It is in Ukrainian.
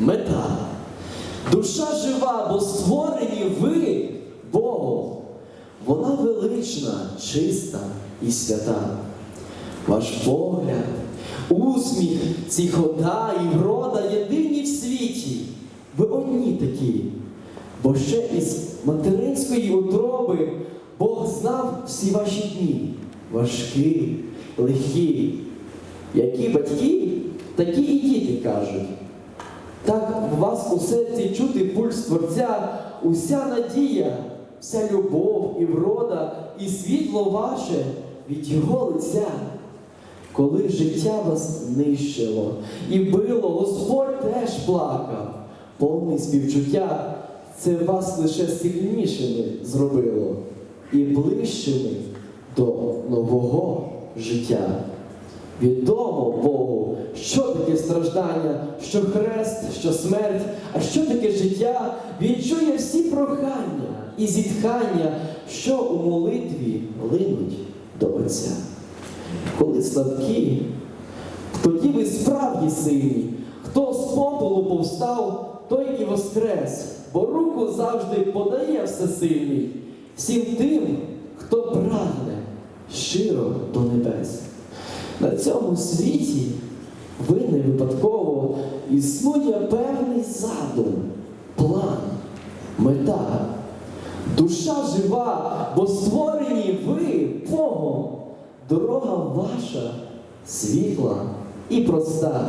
мета. Душа жива, бо створені ви Богом. Вона велична, чиста і свята. Ваш погляд, усміх, ціхота і врода єдині в світі. Ви одні такі. Бо ще із материнської утроби Бог знав всі ваші дні, важкі, легкі. Які батьки, такі і діти кажуть. Так в вас у серці чути пульс Творця, уся надія, вся любов і врода, і світло ваше від Його лиця. Коли життя вас нищило і било, Господь теж плакав, повний співчуття, це вас лише сильнішими зробило і ближчими до нового життя. Відомо Богу, що таке страждання, що хрест, що смерть, а що таке життя. Він чує всі прохання і зітхання, що у молитві линуть до Отця. Коли слабкі, тоді ви справді сильні. Хто з попелу повстав, той і воскрес, бо руку завжди подає всесильний всім тим, хто прагне щиро до небес. На цьому світі ви не випадково існує певний задум, план, мета. Душа жива, бо створені ви Богом. Дорога ваша світла і проста.